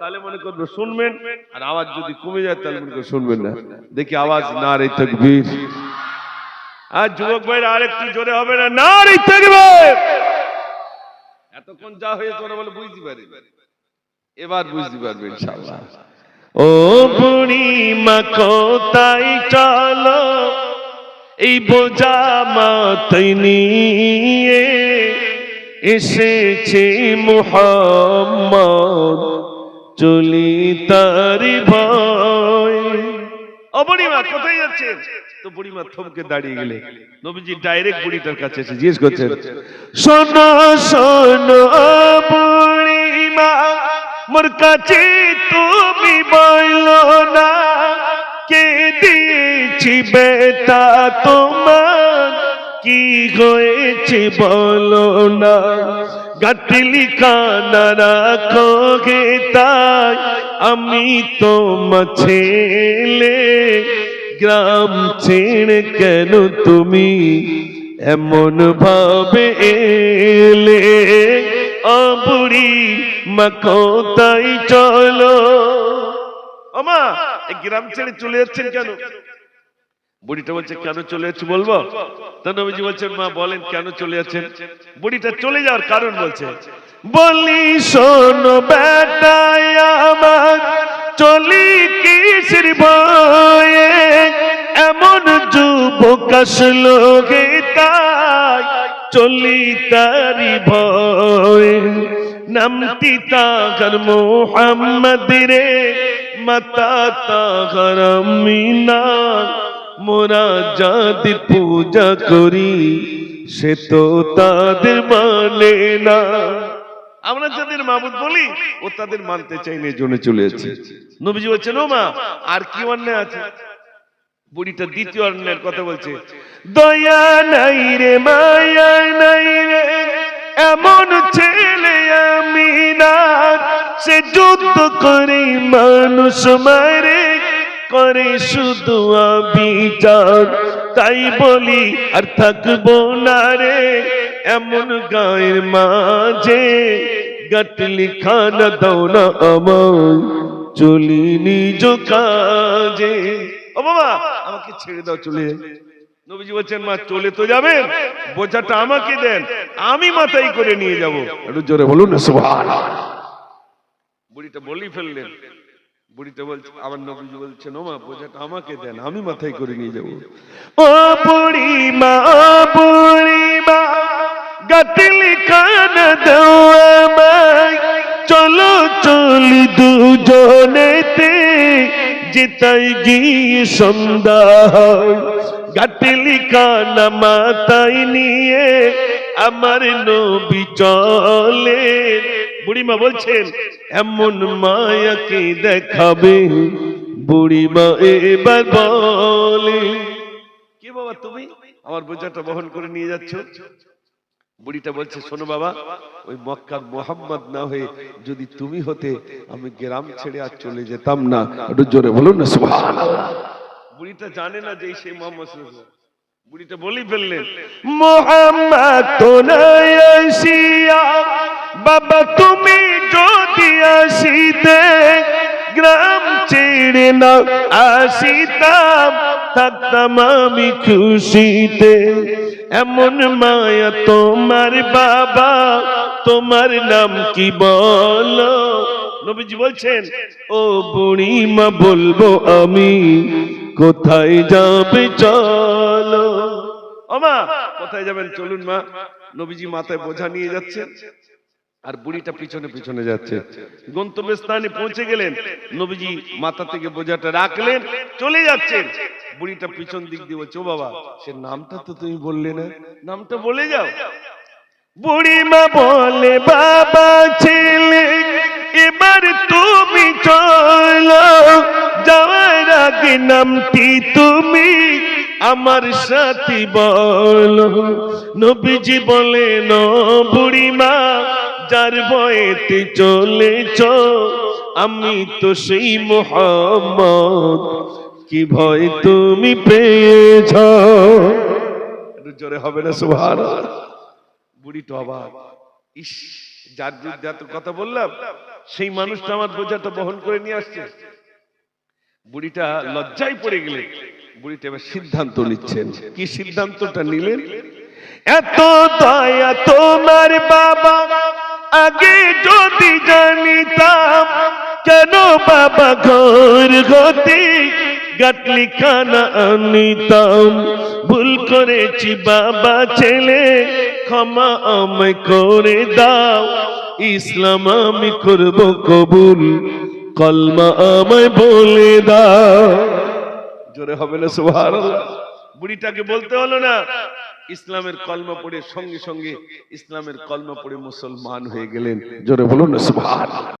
তাহলে মনে করবে শুনবেন, আর আওয়াজ যদি কমে যায়, তাহলে মনে করবে শুনবেন না। দেখি আওয়াজ না রে তকবীর। আর যুবক ভাইরা আর একটু জোরে হবে না? না রে তকবীর! এতক্ষণ যা হয়েছে, ওরা বলে বুঝতে পারি। এবার বুঝতে পারবে ইনশাআল্লাহ। ও বুড়ি মা কোথায় চলো? এই বোঝা মাথায় নিয়ে এসেছে মোহাম্মদ। চলি তার ভয়। যাচ্ছে তো দাঁড়িয়ে গেলে ডাইরেক্ট কাছে জিজ্ঞেস শোনো বুড়িমা, মোর কাছে তুমি বইলো না, কে দিয়েছি বেটা তোমার? কি হয়েছে বলো না? গাটলি কানা রাখো গে তাই আমি তোমার ছেলে গ্রাম ছেড়ে কেন তুমি এমন ভাবে এলে? অবুড়ি মা চলো। এই গ্রাম ছেড়ে চলে যাচ্ছেন কেন? বুড়িটা বলছে, কেন চলে যাচ্ছি বলব? তা নবীজি বলছেন, মা, বলেন, কেন চলে যাচ্ছেন? বুড়িটা চলে যাওয়ার কারণ বলছে, বলি, শোনো বেটায় আমার, চলি ভয়ে? এমন যুবক আসলো গে তাই, চলি তারি ভয়। নামটি তাহার মোহাম্মদ রে, মাতা তাহার মিনা মোরা যাদের পূজা করি, সে তো তাদের মানে না। আমরা যাদের মাবুদ বলি, ও তাদের মানতে চাই না জন্য চলে নবীজি বলছেন, ও মা, আর কি অন্যায় আছে? বুড়িটা দ্বিতীয় কথা বলছে, দয়া নাই রে, মায়া নাই রে, এমন ছেলে আমি না। সে যুদ্ধ করে মানুষ মারে করে শুধু বিচার তাই বলি আর থাকব না রে। এমন গায়ের মাঝে গাটলি খানা দাও না আমার চলি নিজ কাজে। ও বাবা, আমাকে ছেড়ে দাও, চলে নবীজি বলছেন, মা, চলে তো যাবেন, বোঝাটা আমাকে দেন, আমি মাথায় করে নিয়ে যাব। একটু জোরে বলুন না, সুবহানাল্লাহ। বুড়িটা বলি ফেললেন। বুড়িটা বলছে, আমার নবীজি বলছেন, ও মা, বোঝাটা আমাকে দেন, আমি মাথায় করে নিয়ে যাব। ও বুড়ি মা বুড়ি মা গাটলি কান দাও আমায় চলো, চলি দুজনেতে যেতাই গিয়ে সন্ধ্যা গাটলি কানা মাথায় নিয়ে আমার নবী চলে। বুড়িমা বলছেন, এমন মায়াকে দেখাবে? বুড়িমা এবার বলে, কি বাবা তুমি? আমার বোঝাটা বহন করে নিয়ে যাচ্ছ? বুড়িটা বলছে, শোনো বাবা, ওই মক্কার মোহাম্মদ না হয়ে যদি তুমি হতে, আমি গ্রাম ছেড়ে আর চলে যেতাম না। একটু জোরে বলুন না, সুবহানাল্লাহ। বুড়িটা জানে না যে সেই মোহাম্মদ বুড়িটা বলি ফেললেন। মোহাম্মদ আসিয়া বাবা তুমি যদি আসিতে গ্রাম ছেড়ে না আসিতাম, থাকতাম আমি খুশিতে। এমন মায়া তোমার বাবা, তোমার নাম কি বলো? নবীজি বলছেন, ও বুড়ি মা বলব আমি, কোথায় যাবে চলো? ও মা কোথায় যাবেন চলুন মা? নবীজি মাথায় বোঝা নিয়ে যাচ্ছেন। আর বুড়িটা পিছনে পিছনে যাচ্ছে। গন্তব্য স্থানে পৌঁছে গেলেন। নবীজি মাথা থেকে বোঝাটা রাখলেন। চলে যাচ্ছেন। বুড়িটা পিছন দিক দিয়ে বলছে বাবা সে নামটা তো তুমি বললে না? নামটা বলে যাও। বুড়িমা বলে বাবা ছেলে এবার তুমি চলো। যাওয়ার আগে নামটি তুমি আমার সাথী বল, নবীজি ন বুড়িমা, যার বয়েতে চলেছ, আমি তো সেই মোহাম্মদ। কি ভয় তুমি পেয়েছ? জোরে হবে না, সুবহানাল্লাহ। বুড়ি তো অবাক। ইস যার বিরুদ্ধে এত কথা বললাম, সেই মানুষটা আমার বোঝাটা বহন করে নিয়ে আসছে। বুড়িটা লজ্জায় পড়ে গেলে। বুড়িটা এবার সিদ্ধান্ত নিচ্ছেন। কি সিদ্ধান্তটা নিলেন? এত দয়া তোমার বাবা, আগে যদি জানিতাম, কেন বাবা ঘর গতি গাটলি খানা আনিতাম? ভুল করেছি বাবা ছেলে, ক্ষমা আমায় করে দাও। ইসলাম আমি করব কবুল, কলমা আমায় বলে দাও। জোরে হবে না সুভার বুড়িটাকে বলতে হলো না, ইসলামের কলমা পড়ে সঙ্গে সঙ্গে ইসলামের কলমা পড়ে মুসলমান হয়ে গেলেন। জোরে বলুন না, সুবহানাল্লাহ।